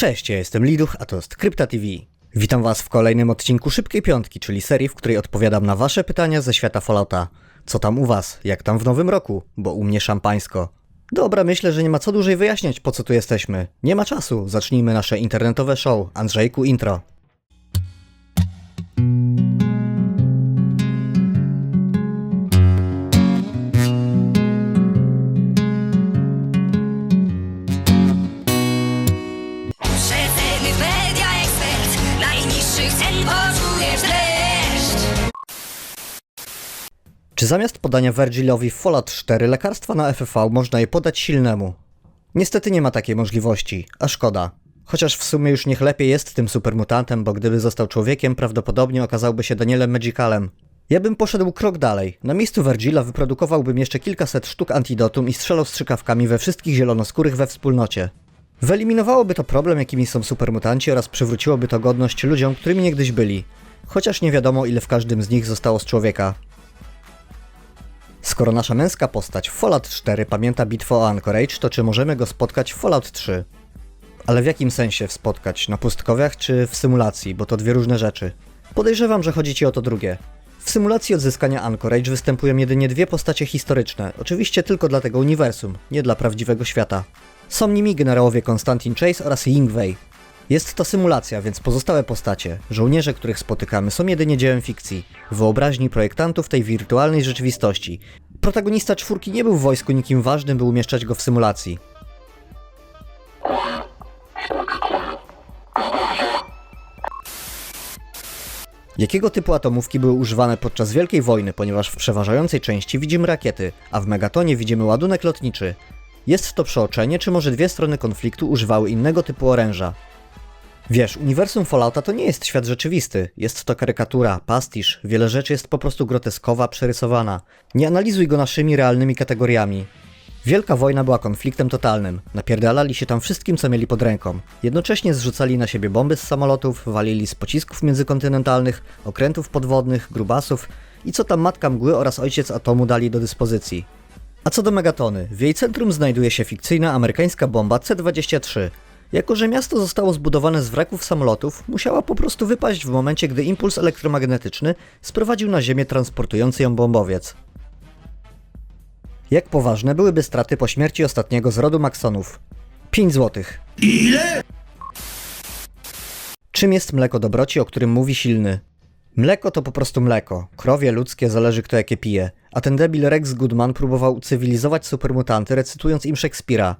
Cześć, ja jestem Liduch, a to jest Krypta TV. Witam Was w kolejnym odcinku Szybkiej Piątki, czyli serii, w której odpowiadam na Wasze pytania ze świata Fallouta. Co tam u Was? Jak tam w nowym roku? Bo u mnie szampańsko. Dobra, myślę, że nie ma co dłużej wyjaśniać, po co tu jesteśmy. Nie ma czasu, zacznijmy nasze internetowe show. Andrzejku, intro. Czy zamiast podania Virgilowi Fallout 4 lekarstwa na FFV można je podać silnemu? Niestety nie ma takiej możliwości, a szkoda. Chociaż w sumie już niech lepiej jest tym supermutantem, bo gdyby został człowiekiem, prawdopodobnie okazałby się Danielem Magicalem. Ja bym poszedł krok dalej. Na miejscu Virgila wyprodukowałbym jeszcze kilkaset sztuk antidotum i strzelał strzykawkami we wszystkich zielonoskórych we wspólnocie. Wyeliminowałoby to problem, jakimi są supermutanci oraz przywróciłoby to godność ludziom, którymi niegdyś byli. Chociaż nie wiadomo, ile w każdym z nich zostało z człowieka. Skoro nasza męska postać w Fallout 4 pamięta bitwę o Anchorage, to czy możemy go spotkać w Fallout 3? Ale w jakim sensie spotkać? Na pustkowiach czy w symulacji? Bo to dwie różne rzeczy. Podejrzewam, że chodzi ci o to drugie. W symulacji odzyskania Anchorage występują jedynie dwie postacie historyczne, oczywiście tylko dla tego uniwersum, nie dla prawdziwego świata. Są nimi generałowie Konstantin Chase oraz Yingwei. Jest to symulacja, więc pozostałe postacie, żołnierze, których spotykamy, są jedynie dziełem fikcji, wyobraźni projektantów tej wirtualnej rzeczywistości. Protagonista czwórki nie był w wojsku nikim ważnym, by umieszczać go w symulacji. Jakiego typu atomówki były używane podczas Wielkiej Wojny, ponieważ w przeważającej części widzimy rakiety, a w Megatonie widzimy ładunek lotniczy. Jest to przeoczenie, czy może dwie strony konfliktu używały innego typu oręża? Wiesz, uniwersum Fallouta to nie jest świat rzeczywisty. Jest to karykatura, pastisz, wiele rzeczy jest po prostu groteskowa, przerysowana. Nie analizuj go naszymi realnymi kategoriami. Wielka wojna była konfliktem totalnym. Napierdalali się tam wszystkim, co mieli pod ręką. Jednocześnie zrzucali na siebie bomby z samolotów, walili z pocisków międzykontynentalnych, okrętów podwodnych, grubasów i co tam matka mgły oraz ojciec atomu dali do dyspozycji. A co do Megatony, w jej centrum znajduje się fikcyjna amerykańska bomba C-23. Jako, że miasto zostało zbudowane z wraków samolotów, musiała po prostu wypaść w momencie, gdy impuls elektromagnetyczny sprowadził na Ziemię transportujący ją bombowiec. Jak poważne byłyby straty po śmierci ostatniego z rodu Maxonów? 5 złotych. Ile? Czym jest mleko dobroci, o którym mówi silny? Mleko to po prostu mleko. Krowie, ludzkie, zależy kto jakie pije. A ten debil Rex Goodman próbował ucywilizować supermutanty, recytując im Szekspira.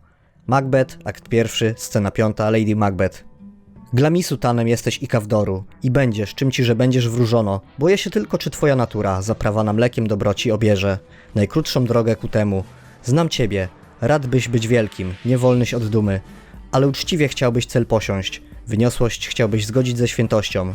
Macbeth, akt pierwszy, scena piąta, Lady Macbeth. Glamisu tanem jesteś i kawdoru. I będziesz, czym ci, że będziesz wróżono. Boję się tylko, czy twoja natura, zaprawana mlekiem dobroci, obierze. Najkrótszą drogę ku temu. Znam ciebie. Rad byś być wielkim, nie wolnyś od dumy. Ale uczciwie chciałbyś cel posiąść. Wyniosłość chciałbyś zgodzić ze świętością.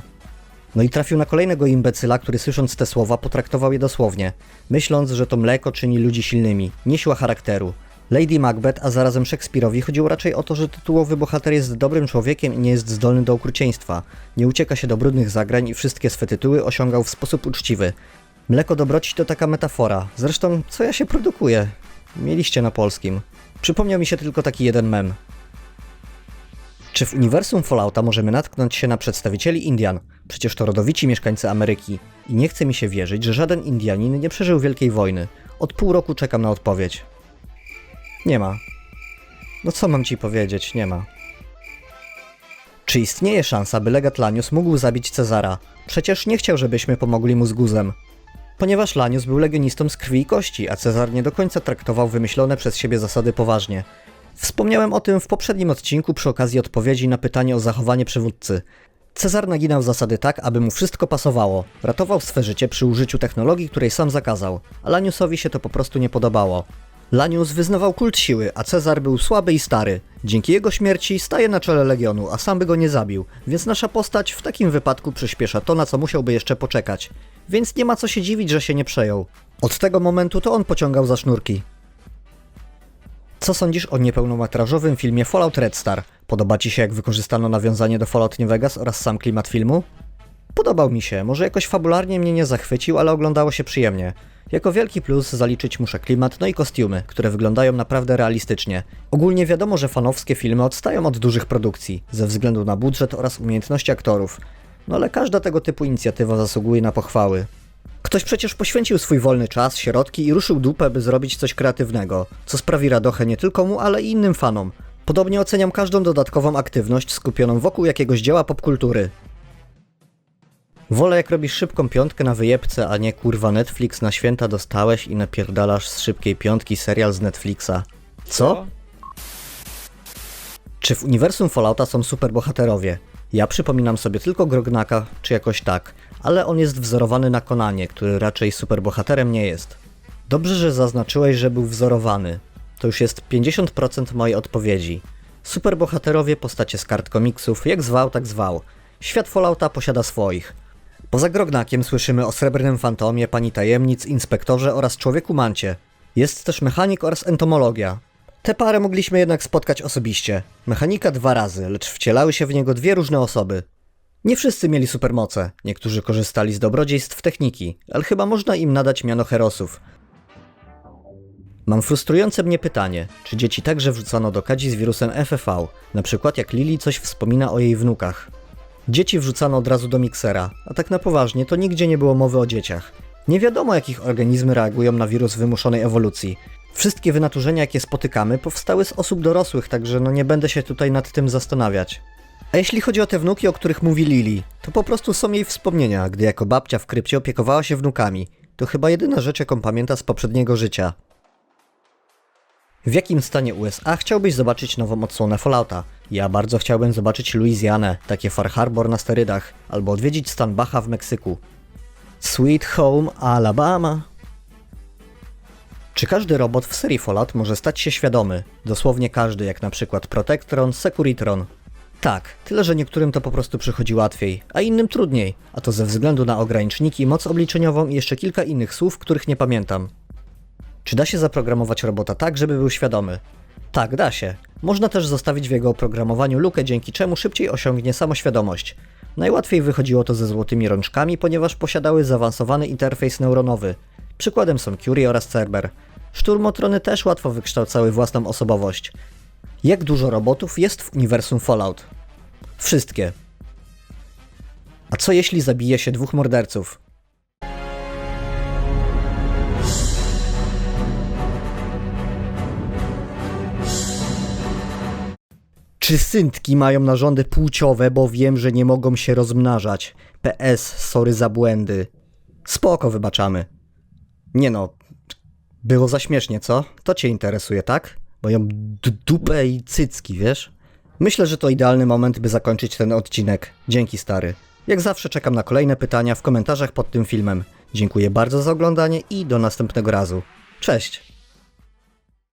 No i trafił na kolejnego imbecyla, który słysząc te słowa potraktował je dosłownie, myśląc, że to mleko czyni ludzi silnymi, nie siła charakteru. Lady Macbeth, a zarazem Szekspirowi chodziło raczej o to, że tytułowy bohater jest dobrym człowiekiem i nie jest zdolny do okrucieństwa. Nie ucieka się do brudnych zagrań i wszystkie swe tytuły osiągał w sposób uczciwy. Mleko dobroci to taka metafora. Zresztą, co ja się produkuję? Mieliście na polskim. Przypomniał mi się tylko taki jeden mem. Czy w uniwersum Fallouta możemy natknąć się na przedstawicieli Indian? Przecież to rodowici mieszkańcy Ameryki. I nie chce mi się wierzyć, że żaden Indianin nie przeżył Wielkiej Wojny. Od pół roku czekam na odpowiedź. Nie ma. No co mam ci powiedzieć? Nie ma. Czy istnieje szansa, by legat Lanius mógł zabić Cezara? Przecież nie chciał, żebyśmy pomogli mu z guzem. Ponieważ Lanius był legionistą z krwi i kości, a Cezar nie do końca traktował wymyślone przez siebie zasady poważnie. Wspomniałem o tym w poprzednim odcinku przy okazji odpowiedzi na pytanie o zachowanie przywódcy. Cezar naginał zasady tak, aby mu wszystko pasowało. Ratował swe życie przy użyciu technologii, której sam zakazał, a Laniusowi się to po prostu nie podobało. Lanius wyznawał kult siły, a Cezar był słaby i stary. Dzięki jego śmierci staje na czele legionu, a sam by go nie zabił, więc nasza postać w takim wypadku przyspiesza to, na co musiałby jeszcze poczekać. Więc nie ma co się dziwić, że się nie przejął. Od tego momentu to on pociągał za sznurki. Co sądzisz o niepełnometrażowym filmie Fallout Red Star? Podoba Ci się, jak wykorzystano nawiązanie do Fallout New Vegas oraz sam klimat filmu? Podobał mi się, może jakoś fabularnie mnie nie zachwycił, ale oglądało się przyjemnie. Jako wielki plus zaliczyć muszę klimat, no i kostiumy, które wyglądają naprawdę realistycznie. Ogólnie wiadomo, że fanowskie filmy odstają od dużych produkcji, ze względu na budżet oraz umiejętności aktorów. No ale każda tego typu inicjatywa zasługuje na pochwały. Ktoś przecież poświęcił swój wolny czas, środki i ruszył dupę, by zrobić coś kreatywnego, co sprawi radochę nie tylko mu, ale i innym fanom. Podobnie oceniam każdą dodatkową aktywność skupioną wokół jakiegoś dzieła popkultury. Wolę jak robisz szybką piątkę na wyjebce, a nie kurwa Netflix na święta dostałeś i napierdalasz z szybkiej piątki serial z Netflixa. Co? Czy w uniwersum Fallouta są superbohaterowie? Ja przypominam sobie tylko Grognaka, czy jakoś tak, ale on jest wzorowany na Konanie, który raczej superbohaterem nie jest. Dobrze, że zaznaczyłeś, że był wzorowany. To już jest 50% mojej odpowiedzi. Superbohaterowie postacie z kart komiksów, jak zwał, tak zwał. Świat Fallouta posiada swoich. Poza Grognakiem słyszymy o Srebrnym Fantomie, Pani Tajemnic, Inspektorze oraz Człowieku Mancie. Jest też mechanik oraz entomologia. Tę parę mogliśmy jednak spotkać osobiście. Mechanika dwa razy, lecz wcielały się w niego dwie różne osoby. Nie wszyscy mieli supermoce, niektórzy korzystali z dobrodziejstw techniki, ale chyba można im nadać miano herosów. Mam frustrujące mnie pytanie, czy dzieci także wrzucano do kadzi z wirusem FFV, na przykład jak Lili coś wspomina o jej wnukach. Dzieci wrzucano od razu do miksera, a tak na poważnie to nigdzie nie było mowy o dzieciach. Nie wiadomo jak ich organizmy reagują na wirus wymuszonej ewolucji. Wszystkie wynaturzenia jakie spotykamy powstały z osób dorosłych, także no nie będę się tutaj nad tym zastanawiać. A jeśli chodzi o te wnuki, o których mówi Lili, to po prostu są jej wspomnienia, gdy jako babcia w krypcie opiekowała się wnukami. To chyba jedyna rzecz, jaką pamięta z poprzedniego życia. W jakim stanie USA chciałbyś zobaczyć nową odsłonę Fallouta? Ja bardzo chciałbym zobaczyć Luizjanę, takie Far Harbor na sterydach, albo odwiedzić stan Baja w Meksyku. Sweet Home Alabama. Czy każdy robot w serii Fallout może stać się świadomy? Dosłownie każdy, jak na przykład Protectron, Securitron. Tak, tyle że niektórym to po prostu przychodzi łatwiej, a innym trudniej, a to ze względu na ograniczniki, moc obliczeniową i jeszcze kilka innych słów, których nie pamiętam. Czy da się zaprogramować robota tak, żeby był świadomy? Tak, da się. Można też zostawić w jego oprogramowaniu lukę, dzięki czemu szybciej osiągnie samoświadomość. Najłatwiej wychodziło to ze złotymi rączkami, ponieważ posiadały zaawansowany interfejs neuronowy. Przykładem są Curie oraz Cerber. Szturmotrony też łatwo wykształcały własną osobowość. Jak dużo robotów jest w uniwersum Fallout? Wszystkie. A co jeśli zabije się dwóch morderców? Czy syntki mają narządy płciowe, bo wiem, że nie mogą się rozmnażać? PS, sorry za błędy. Spoko, wybaczamy. Nie no, było za śmiesznie, co? To cię interesuje, tak? Moją dupę i cycki, wiesz? Myślę, że to idealny moment, by zakończyć ten odcinek. Dzięki, stary. Jak zawsze czekam na kolejne pytania w komentarzach pod tym filmem. Dziękuję bardzo za oglądanie i do następnego razu. Cześć!